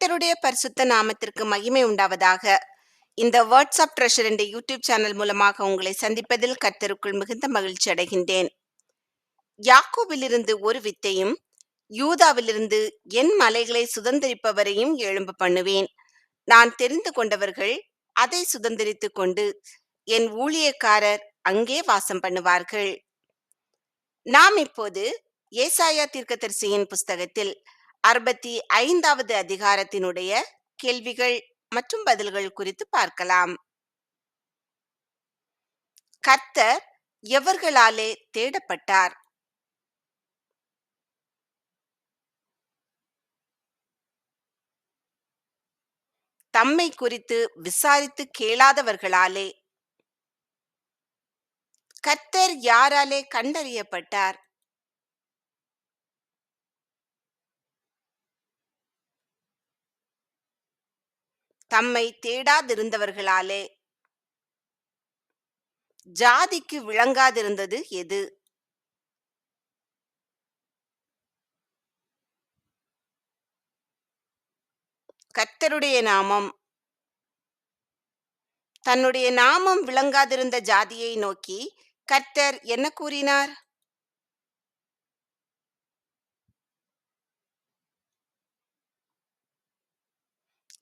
கர்த்தருடைய பரிசுத்த நாமத்திற்கு மகிமை உண்டாவதாக. இந்த வாட்ஸ்அப் ட்ரெஷர் என்ற யூடியூப் சேனல் மூலமாக உங்களை சந்திப்பதில் கர்த்தருக்குள் மிகுந்த மகிழ்ச்சி அடைகின்றேன். யாக்கோவிலிருந்து ஒரு வித்தையும் யூதாவிலிருந்து என் மலைகளை சுதந்திரிப்பவரையும் எழும்ப பண்ணுவேன். நான் தெரிந்து கொண்டவர்கள் அதை சுதந்திரித்து கொண்டு என் ஊழியக்காரர் அங்கே வாசம் பண்ணுவார்கள். நாம் இப்போது ஏசாயா தீர்க்கதரிசியின் புஸ்தகத்தில் அறுபத்தி ஐந்தாவது அதிகாரத்தினுடைய கேள்விகள் மற்றும் பதில்கள் குறித்து பார்க்கலாம். கர்த்தர் எவர்களாலே தேடப்பட்டார்? தம்மை குறித்து விசாரித்து கேளாதவர்களாலே. கர்த்தர் யாராலே கண்டறியப்பட்டார்? தம்மை தேடாதிருந்தவர்களாலே. ஜாதிக்கு விளங்காதிருந்தது எது? கர்த்தருடைய நாமம். தன்னுடைய நாமம் விளங்காதிருந்த ஜாதியை நோக்கி கர்த்தர் என்ன கூறினார்?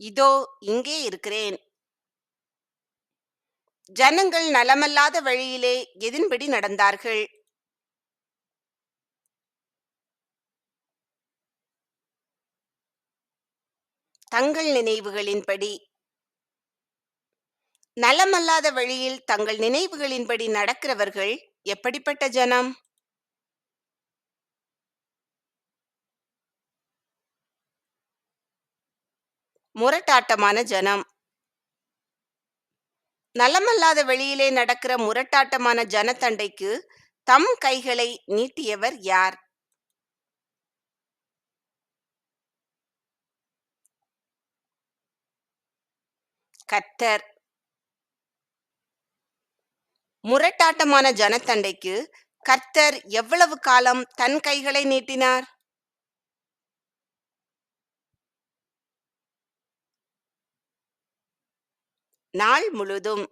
இதோ இங்கே இருக்கிறேன். ஜனங்கள் நலமல்லாத வழியிலே எதின்படி நடந்தார்கள். தங்கள் நினைவுகளின்படி. நலமல்லாத வழியில் தங்கள் நினைவுகளின்படி நடக்கிறவர்கள் எப்படிப்பட்ட ஜனம்? முரட்டாட்டமான ஜனம். நலமல்லாத வெளியிலே நடக்கிற முரட்டாட்டமான ஜனத்தண்டைக்கு தம் கைகளை நீட்டியவர் யார்? கர்த்தர். முரட்டாட்டமான ஜனத்தண்டைக்கு கர்த்தர் எவ்வளவு காலம் தன் கைகளை நீட்டினார்? நாள் முழுதும்.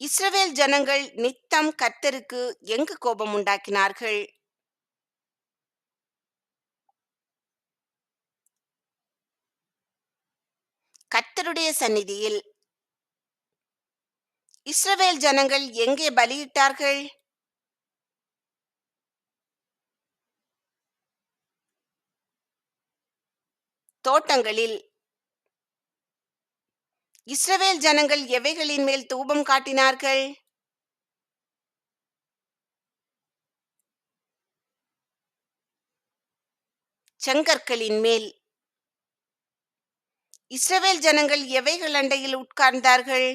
இஸ்ரவேல் ஜனங்கள் நித்தம் கர்த்தருக்கு எங்கு கோபம் உண்டாக்கினார்கள்? கர்த்தருடைய சந்நிதியில். இஸ்ரவேல் ஜனங்கள் எங்கே பலியிட்டார்கள்? தோட்டங்களில் இஸ்ரவேல் ஜனங்கள் எவைகளின் மேல் தூபம் காட்டினார்கள்? செங்கற்களின் மேல். இஸ்ரவேல் ஜனங்கள் எவைகள் அண்டையில் உட்கார்ந்தார்கள்?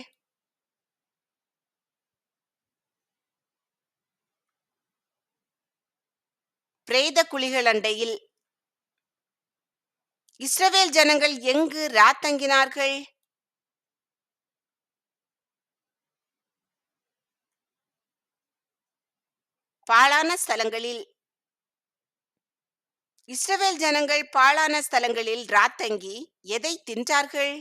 பிரேத குழிகள் அண்டையில். இஸ்ரவேல் ஜனங்கள் எங்கு ராத்தங்கினார்கள் பாழான ஸ்தலங்களில். இஸ்ரவேல் ஜனங்கள் பாழான ஸ்தலங்களில் ராத்தங்கி எதை தின்றார்கள்?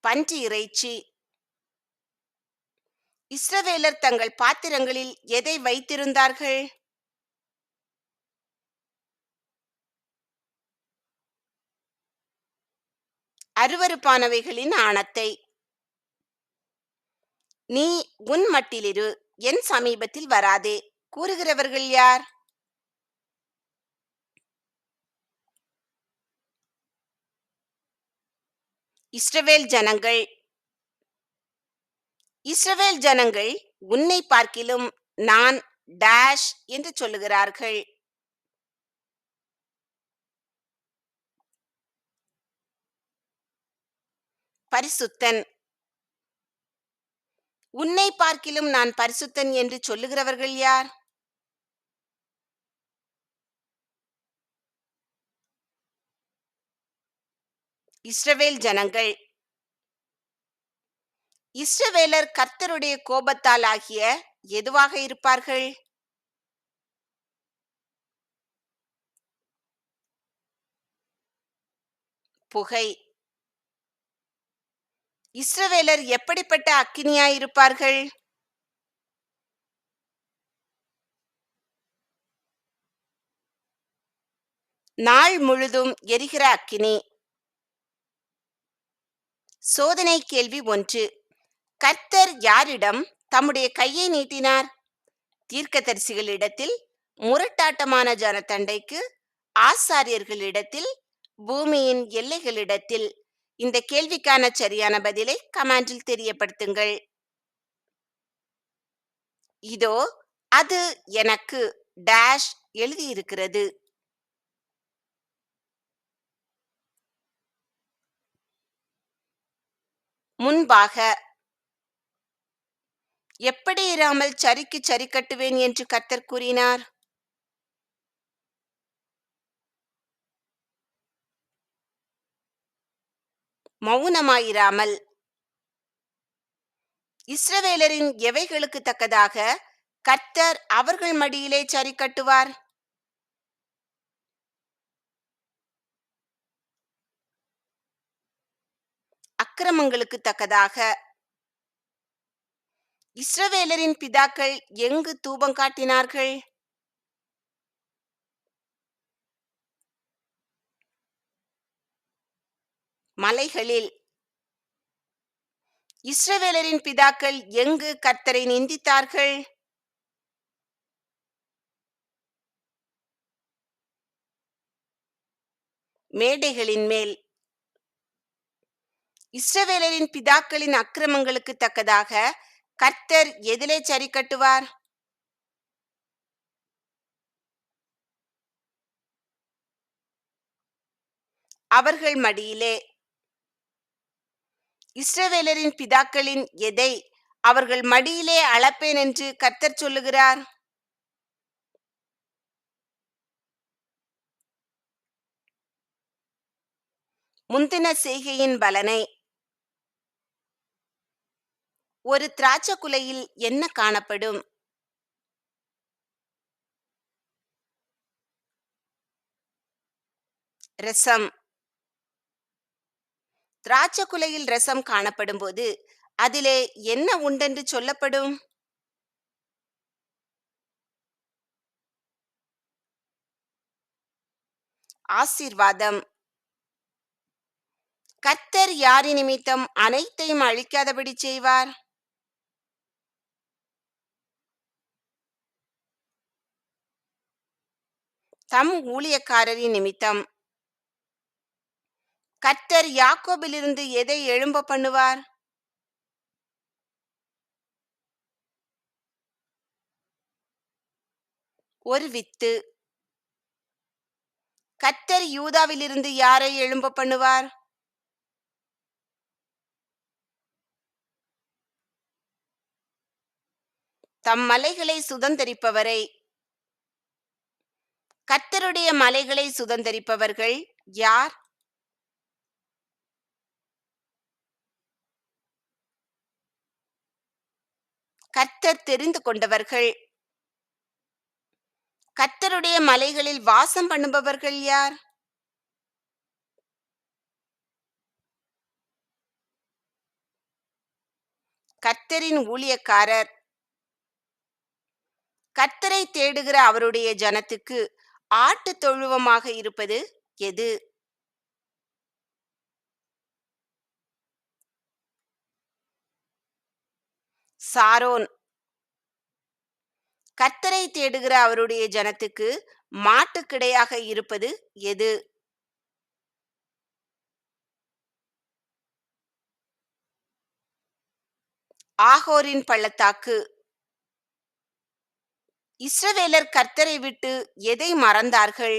பன்றி இறைச்சி. இஸ்ரவேலர் தங்கள் பாத்திரங்களில் எதை வைத்திருந்தார்கள்? அருவருப்பானவைகளின் ஆணத்தை. நீ உன் மட்டிலிரு என் சமீபத்தில் வராதே கூறுகிறவர்கள் யார்? இஸ்ரவேல் ஜனங்கள். இஸ்ரவேல் ஜனங்கள் உன்னை பார்க்கிலும் நான் டேஷ் என்று சொல்லுகிறார்கள். பரிசுத்தன். உன்னை பார்க்கிலும் நான் பரிசுத்தன் என்று சொல்லுகிறவர்கள் யார்? இஸ்ரவேல் ஜனங்கள். இஸ்ரவேலர் கர்த்தருடைய கோபத்தால் ஆகிய எதுவாக இருப்பார்கள்? புகை. இஸ்ரவேலர் எப்படிப்பட்ட அக்கினியாயிருப்பார்கள் நாள் முழுதும் எரிகிற அக்கினி. சோதனை கேள்வி ஒன்று. கர்த்தர் யாரிடம் தம்முடைய கையை நீட்டினார்? தீர்க்கதரிசிகளிடத்தில் முரட்டாட்டமான ஜனத்தண்டைக்கு ஆசாரியர்களிடத்தில் பூமியின் எல்லைகளிடத்தில் இந்த கேள்விக்கான சரியான பதிலை கமெண்டில் தெரியப்படுத்துங்கள். இதோ அது எனக்கு டேஷ் எழுதியிருக்கிறது. முன்பாக எப்படி இராமல் சரிக்கு சரி கட்டுவேன் என்று கர்த்தர் கூறினார். மௌனமாயிராமல். இஸ்ரவேலரின் எவைகளுக்கு தக்கதாக? கர்த்தர் அவர்கள் மடியிலே சரி கட்டுவார். அக்கிரமங்களுக்கு தக்கதாக. இஸ்ரவேலரின் பிதாக்கள் எங்கு தூபம் காட்டினார்கள்? மலைகளில். இஸ்ரவேலரின் பிதாக்கள் எங்கு கர்த்தரை நிந்தித்தார்கள்? மேடைகளின் மேல். இஸ்ரவேலரின் பிதாக்களின் அக்கிரமங்களுக்கு தக்கதாக கர்த்தர் எதிலே சரி கட்டுவார்? அவர்கள் மடியிலே. இஸ்ரவேலரின் பிதாக்களின் எதை அவர்கள் மடியிலே அளப்பேன் என்று கர்த்தர் சொல்லுகிறார்? முந்தின செய்கையின் பலனை ஒரு திராட்சை குலையில் என்ன காணப்படும்? ரசம். திராட்சை குலையில் ரசம் காணப்படும் போது அதிலே என்ன உண்டென்று சொல்லப்படும்? ஆசீர்வாதம். கர்த்தர் யாரி நிமித்தம் அனைத்தையும் அழிக்காதபடி செய்வார்? தம் ஊழியக்காரரின் நிமித்தம் கர்த்தர் யாக்கோபிலிருந்து எதை எழும்ப பண்ணுவார்? ஒரு வித்து. கத்தர் யூதாவிலிருந்து யாரை எழும்ப பண்ணுவார்? தம் மலைகளை சுதந்தரிப்பவரை. கத்தருடைய மலைகளை சுதந்தரிப்பவர்கள் யார்? கர்த்தர் தெரிந்து கொண்டவர்கள். கர்த்தருடைய மலைகளில் வாசம் பண்ணுபவர்கள் யார்? கர்த்தரின் ஊழியக்காரர். கர்த்தரை தேடுகிற அவருடைய ஜனத்துக்கு ஆட்டு தொழுவமாக இருப்பது எது? சாரோன். கர்த்தரை தேடுகிற அவருடைய ஜனத்துக்கு மாட்டுக்கிடையாக இருப்பது எது? ஆகோரின் பள்ளத்தாக்கு. இஸ்ரவேலர் கர்த்தரை விட்டு எதை மறந்தார்கள்?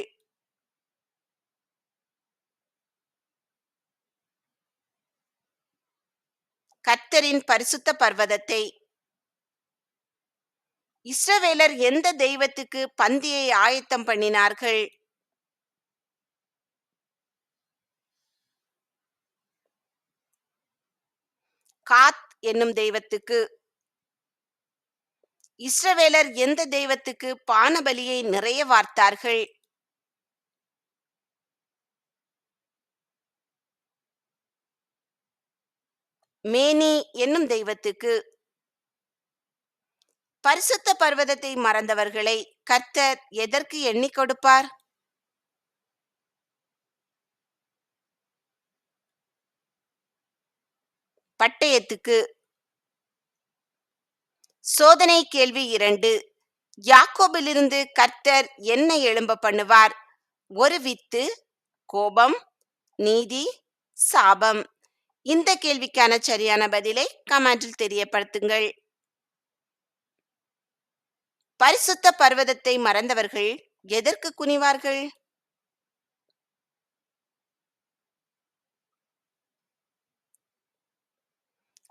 கர்த்தரின் பரிசுத்த பர்வதத்தை இஸ்ரவேலர் எந்த தெய்வத்துக்கு பந்தியை ஆயத்தம் பண்ணினார்கள்? காத் என்னும் தெய்வத்துக்கு. இஸ்ரவேலர் எந்த தெய்வத்துக்கு பானபலியை நிறைய வார்த்தார்கள்? மேனி என்னும் தெய்வத்துக்கு. பரிசுத்த பர்வதத்தை மறந்தவர்களை கர்த்தர் எதற்கு எண்ணிக் கொடுப்பார்? பட்டயத்துக்கு சோதனை கேள்வி இரண்டு. யாக்கோபிலிருந்து கர்த்தர் என்ன எழும்ப பண்ணுவார்? ஒரு வித்து கோபம் நீதி சாபம். இந்த கேள்விக்கான சரியான பதிலை கமெண்டில் தெரியப்படுத்துங்கள். பரிசுத்த பர்வதத்தை மறந்தவர்கள் எதற்கு குனிவார்கள்?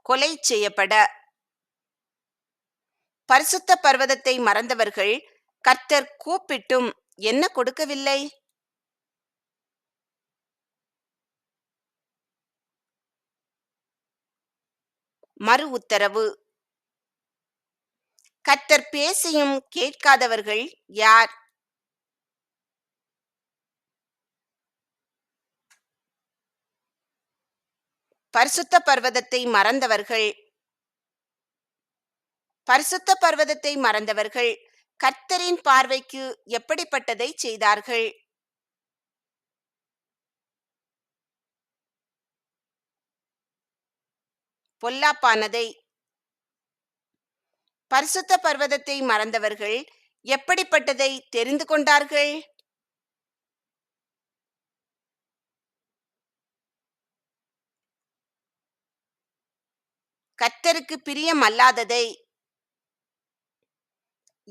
கொலை செய்யப்பட. பரிசுத்த பர்வதத்தை மறந்தவர்கள் கர்த்தர் கூப்பிட்டும் என்ன கொடுக்கவில்லை? மறு உத்தரவு. கர்த்தர் பேசியும் கேட்காதவர்கள் யார்? பரிசுத்த பர்வதத்தை மறந்தவர்கள். பரிசுத்த பர்வதத்தை மறந்தவர்கள் கர்த்தரின் பார்வைக்கு எப்படிப்பட்டதை செய்தார்கள்? பொல்லாப்பானதை பரிசுத்த பர்வதத்தை மறந்தவர்கள் எப்படிப்பட்டதை தெரிந்து கொண்டார்கள்? கர்த்தருக்கு பிரியமல்லாததை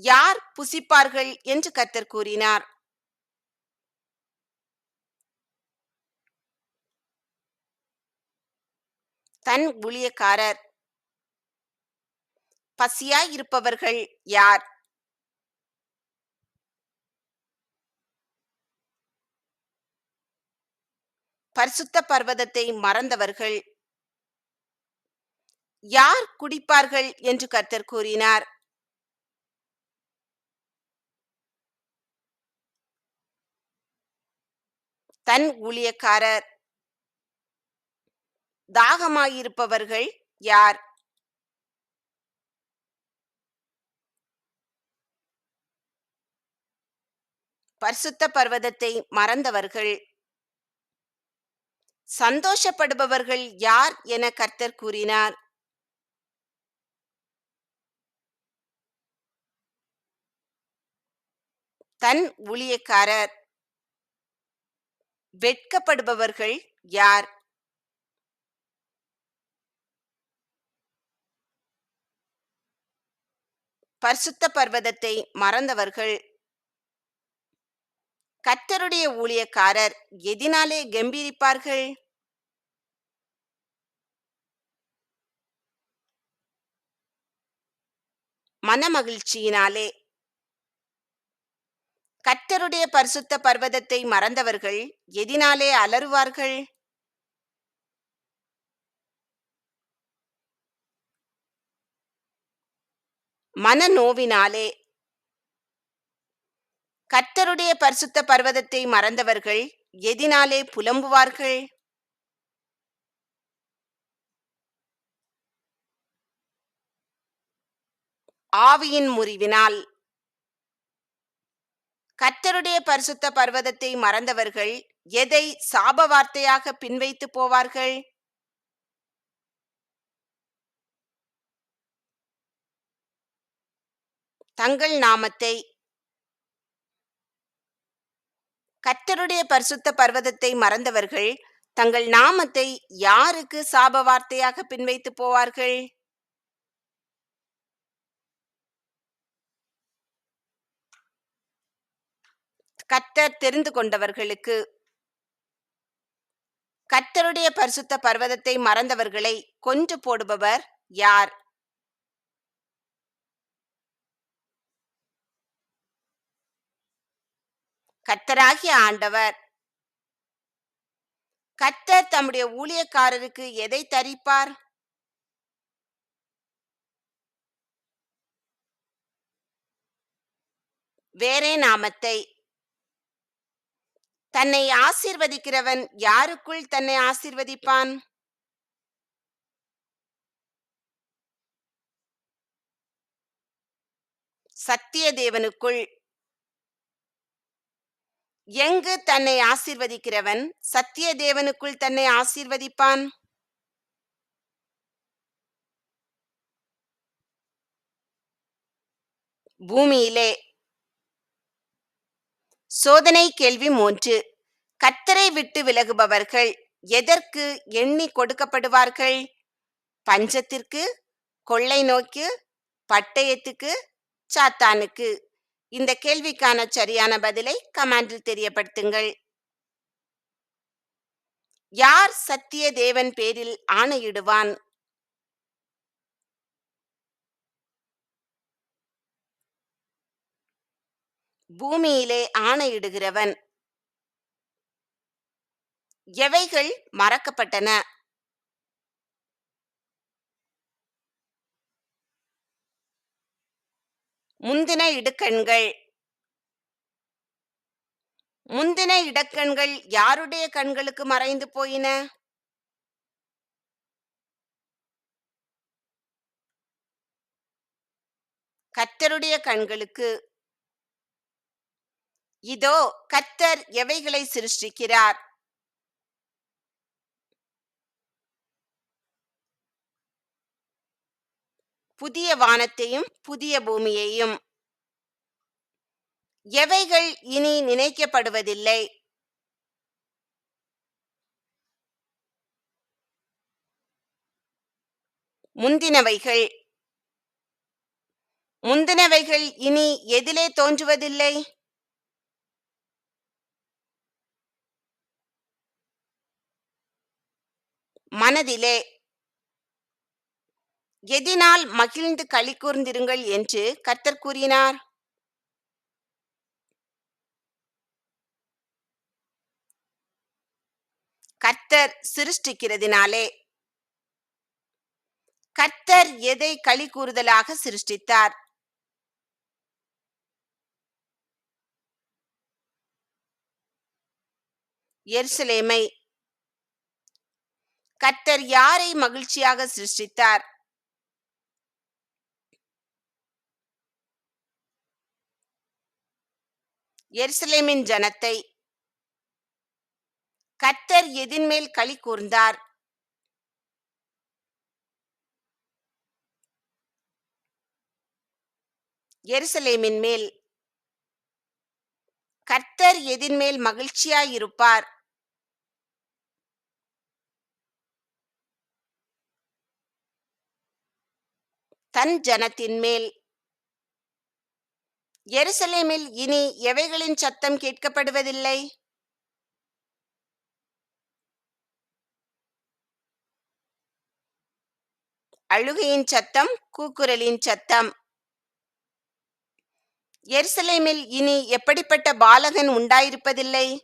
யார் புசிப்பார்கள் என்று கர்த்தர் கூறினார். தன் ஊழியக்காரர் பசியாய் இருப்பவர்கள் யார்? பரிசுத்த பர்வதத்தை மறந்தவர்கள் யார் குடிப்பார்கள் என்று கர்த்தர் கூறினார். தன் ஊழியக்காரர் தாகமாயிருப்பவர்கள் யார்? பரிசுத்த பர்வதத்தை மறந்தவர்கள். சந்தோஷப்படுபவர்கள் யார் என கர்த்தர் கூறினார். தன் ஊழியக்காரர். வெட்கப்படுபவர்கள் யார்? பரிசுத்த பர்வதத்தை மறந்தவர்கள். கர்த்தருடைய ஊழியக்காரர் எதினாலே கம்பீரிப்பார்கள்? மனமகிழ்ச்சியினாலே. கர்த்தருடைய பரிசுத்த பர்வதத்தை மறந்தவர்கள் எதினாலே அலறுவார்கள்? மனநோவினாலே கர்த்தருடைய பரிசுத்த பர்வதத்தை மறந்தவர்கள் எதினாலே புலம்புவார்கள்? ஆவியின் முறிவினால். கர்த்தருடைய பரிசுத்த பர்வதத்தை மறந்தவர்கள் எதை சாப வார்த்தையாக பின்வைத்து போவார்கள்? தங்கள் நாமத்தை கர்த்தருடைய பரிசுத்த பர்வதத்தை மறந்தவர்கள் தங்கள் நாமத்தை யாருக்கு சாப வார்த்தையாக பின்வைத்து போவார்கள்? கர்த்தர் தெரிந்து கொண்டவர்களுக்கு. கர்த்தருடைய பரிசுத்த பர்வதத்தை மறந்தவர்களை கொன்று போடுபவர் யார்? கத்தராகிய ஆண்டவர். கத்தர் தம்முடைய ஊழியக்காரருக்கு எதை தரிப்பார்? வேறே நாமத்தை. தன்னை ஆசிர்வதிக்கிறவன் யாருக்குள் தன்னை ஆசிர்வதிப்பான்? சத்திய தேவனுக்குள் எங்கு தன்னை ஆசீர்வதிக்கிறவன்? சத்திய தேவனுக்குள் தன்னை ஆசீர்வதிப்பான்? பூமியிலே. சோதனை கேள்வி மூன்று. கத்தரை விட்டு விலகுபவர்கள் எதற்கு எண்ணி கொடுக்கப்படுவார்கள்? பஞ்சத்திற்கு கொள்ளை நோக்கு பட்டயத்துக்கு சாத்தானுக்கு. இந்த கேள்விக்கான சரியான பதிலை கமெண்டில் தெரியப்படுத்துங்கள். யார் சத்திய தேவன் பேரில் ஆணையிடுவான்? பூமியிலே ஆணையிடுகிறவன். எவைகள் மறக்கப்பட்டன? முந்தின இடுக்கண்கள். முந்தின இடக்கண்கள் யாருடைய கண்களுக்கு மறைந்து போயின? கத்தருடைய கண்களுக்கு. இதோ கத்தர் எவைகளை சிருஷ்டிக்கிறார்? புதிய வானத்தையும் புதிய பூமியையும். எவைகள் இனி நினைக்கப்படுவதில்லை? முந்தினவைகள். முந்தினவைகள் இனி எதிலே தோன்றுவதில்லை? மனதிலே. எதினால் மகிழ்ந்து களி கூர்ந்திருங்கள் என்று கர்த்தர் கூறினார். கர்த்தர் சிருஷ்டிக்கிறதினாலே. கர்த்தர் எதை களி கூறுதலாக சிருஷ்டித்தார்? எருசலேமை. கர்த்தர் யாரை மகிழ்ச்சியாக சிருஷ்டித்தார்? எருசலேமின் ஜனத்தை. கர்த்தர் எதின்மேல் களி கூர்ந்தார். எருசலேமின் மேல். கர்த்தர் எதின்மேல் மகிழ்ச்சியாயிருப்பார். தன் ஜனத்தின் மேல். எருசலேமில் இனி எவைகளின் சத்தம் கேட்கப்படுவதில்லை? அழுகையின் சத்தம் கூக்குரலின் சத்தம். எருசலேமில் இனி எப்படிப்பட்ட பாலகன் உண்டாயிருப்பதில்லை?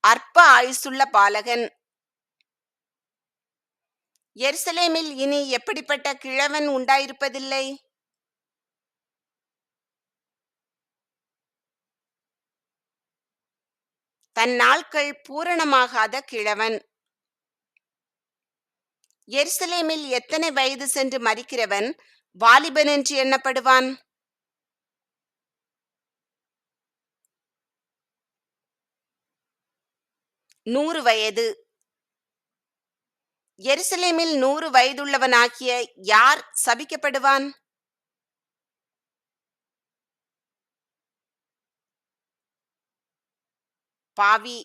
அற்ப ஆயுசுள்ள பாலகன். எருசலேமில் இனி எப்படிப்பட்ட கிழவன் உண்டாயிருப்பதில்லை? தன் நாட்கள் பூரணமாகாத கிழவன். எருசலேமில் எத்தனை வயது சென்று மறிக்கிறவன் வாலிபன் என்று எண்ணப்படுவான்? நூறு வயது. எருசலேமில் நூறு வயதுள்ளவனாகிய யார் சபிக்கப்படுவான்? பாவி.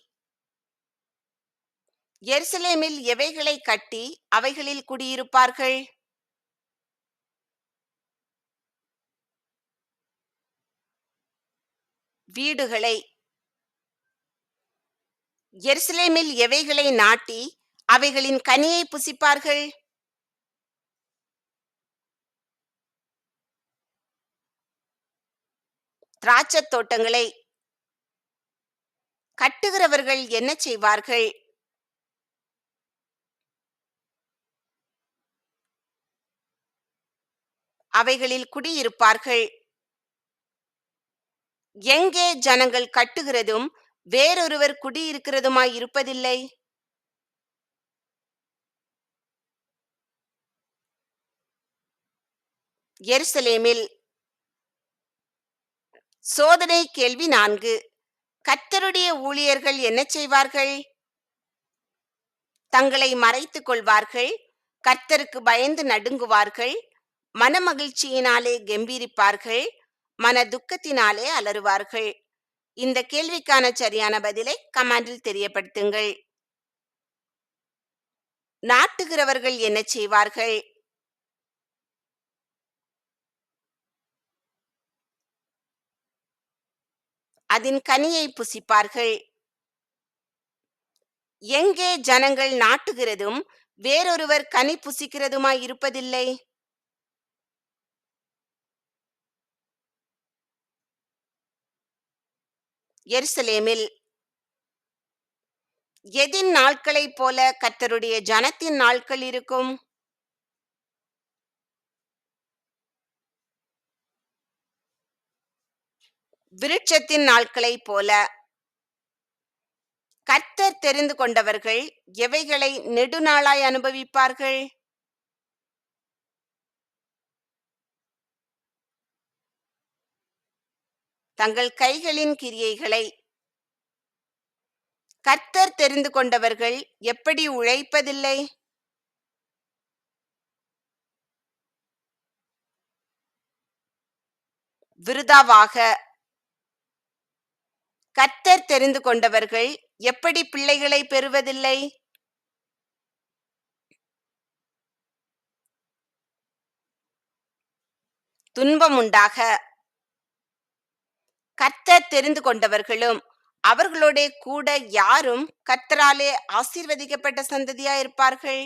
எருசலேமில் எவைகளை கட்டி அவைகளில் குடியிருப்பார்கள்? வீடுகளை. எருசலேமில் எவைகளை நாட்டி அவைகளின் கனியை புசிப்பார்கள். திராட்சத் தோட்டங்களை கட்டுகிறவர்கள் என்ன செய்வார்கள்? அவைகளில் குடியிருப்பார்கள். எங்கே ஜனங்கள் கட்டுகிறதும் வேறொருவர் குடியிருக்கிறதுமாய் இருப்பதில்லை. எருசலேமில். சோதனை கேள்வி நான்கு. கர்த்தருடைய ஊழியர்கள் என்ன செய்வார்கள்? தங்களை மறைத்துக் கொள்வார்கள். கர்த்தருக்கு பயந்து நடுங்குவார்கள். மனமகிழ்ச்சியினாலே கெம்பீரிப்பார்கள். மன துக்கத்தினாலே அலறுவார்கள். இந்த கேள்விக்கான சரியான பதிலை கமாண்டில் தெரியப்படுத்துங்கள். நாட்டுகிறவர்கள் என்ன செய்வார்கள்? அதன் கனியை புசிப்பார்கள். எங்கே ஜனங்கள் நாட்டுகிறதும் வேறொருவர் கனி புசிக்கிறதுமாய் இருப்பதில்லை? எருசலேமில். எதின் நாட்களைப் போல கர்த்தருடைய ஜனத்தின் நாட்கள் இருக்கும்? விருட்சத்தின் நாட்களைப் போல கர்த்தர் தெரிந்து கொண்டவர்கள் எவைகளை நெடுநாளாய் அனுபவிப்பார்கள்? தங்கள் கைகளின் கிரியைகளை கர்த்தர் தெரிந்து கொண்டவர்கள் எப்படி உழைப்பதில்லை? விருதாவாக கர்த்தர் தெரிந்து கொண்டவர்கள் எப்படி பிள்ளைகளை பெறுவதில்லை? துன்பம் உண்டாக கர்த்தர் தெரிந்து கொண்டவர்களும் அவர்களோட கூட யாரும் கர்த்தராலே ஆசீர்வதிக்கப்பட்ட சந்ததியா இருப்பார்கள்?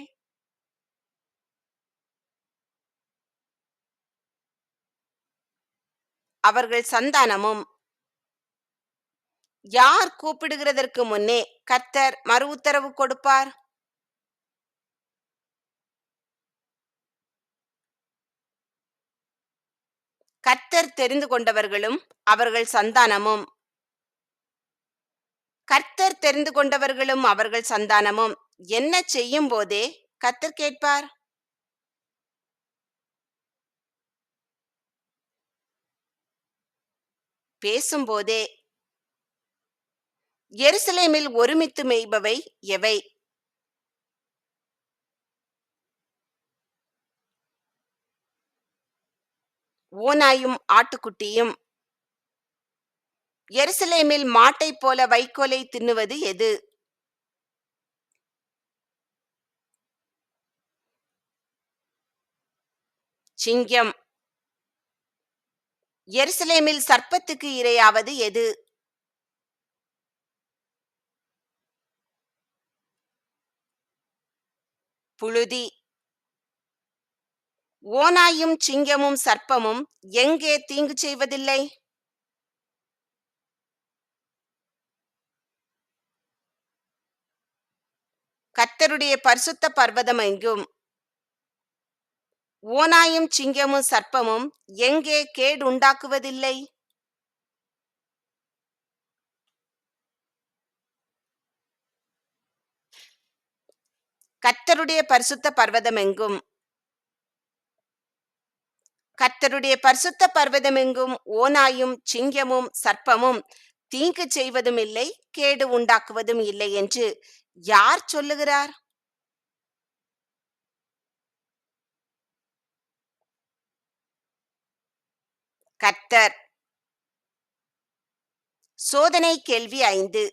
அவர்கள் சந்தானமும் யார் கூப்பிடுகிறதற்கு முன்னே கர்த்தர் மறு உத்தரவு கொடுப்பார்? கர்த்தர் தெரிந்து கொண்டவர்களும் அவர்கள் சந்தானமும். கர்த்தர் தெரிந்து கொண்டவர்களும் அவர்கள் சந்தானமும் என்ன செய்யும் போதே கர்த்தர் கேட்பார்? பேசும்போதே எருசலேமில் ஒருமித்து மேய்பவை எவை? ஓனாயும் ஆட்டுக்குட்டியும். எருசலேமில் மாட்டைப் போல வைக்கோலை தின்னுவது எது? சிங்கம். எருசலேமில் சர்ப்பத்துக்கு இரையாவது எது? புழுதி. ஓனாயும் சிங்கமும் சர்ப்பமும் எங்கே தீங்கு செய்வதில்லை? கர்த்தருடைய பரிசுத்த பர்வதம் எங்கும்? ஓனாயும் சிங்கமும் சர்ப்பமும் எங்கே கேடு உண்டாக்குவதில்லை? கர்த்தருடைய பரிசுத்த பர்வதமெங்கும். கர்த்தருடைய பரிசுத்த பர்வதமெங்கும் ஓனாயும் சிங்கமும் சர்ப்பமும் தீங்கு செய்வதும் இல்லை கேடு உண்டாக்குவதும் இல்லை என்று யார் சொல்லுகிறார்? கர்த்தர். சோதனை கேள்வி ஐந்து.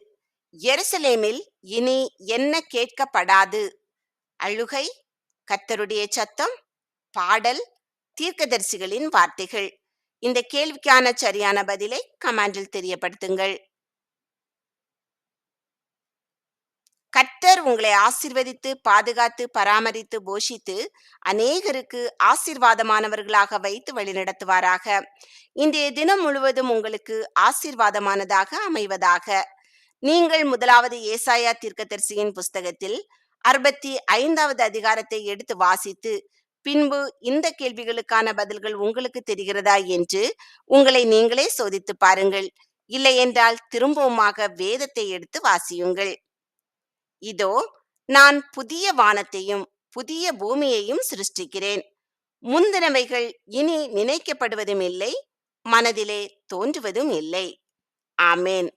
எருசலேமில் இனி என்ன கேட்கப்படாது? அழுகை கத்தருடைய சத்தம் பாடல் தீர்க்கதரிசிகளின் வார்த்தைகள். இந்த கேள்விக்கான சரியான பதிலை கமாண்டில் தெரியப்படுத்துங்கள். கர்த்தர் உங்களை ஆசிர்வதித்து பாதுகாத்து பராமரித்து போஷித்து அநேகருக்கு ஆசீர்வாதமானவர்களாக வைத்து வழிநடத்துவாராக. இன்றைய தினம் முழுவதும் உங்களுக்கு ஆசீர்வாதமானதாக அமைவதாக. நீங்கள் முதலாவது ஏசாயா தீர்க்கதரிசியின் புஸ்தகத்தில் அறுபத்தி ஐந்தாவது அதிகாரத்தை எடுத்து வாசித்து பின்பு இந்த கேள்விகளுக்கான பதில்கள் உங்களுக்கு தெரிகிறதா என்று உங்களை நீங்களே சோதித்து பாருங்கள். இல்லையென்றால் திரும்பவுமாக வேதத்தை எடுத்து வாசியுங்கள். இதோ நான் புதிய வானத்தையும் புதிய பூமியையும் சிருஷ்டிக்கிறேன். முந்தினவைகள் இனி நினைக்கப்படுவதும் இல்லை மனதிலே தோன்றுவதும் இல்லை ஆமேன்.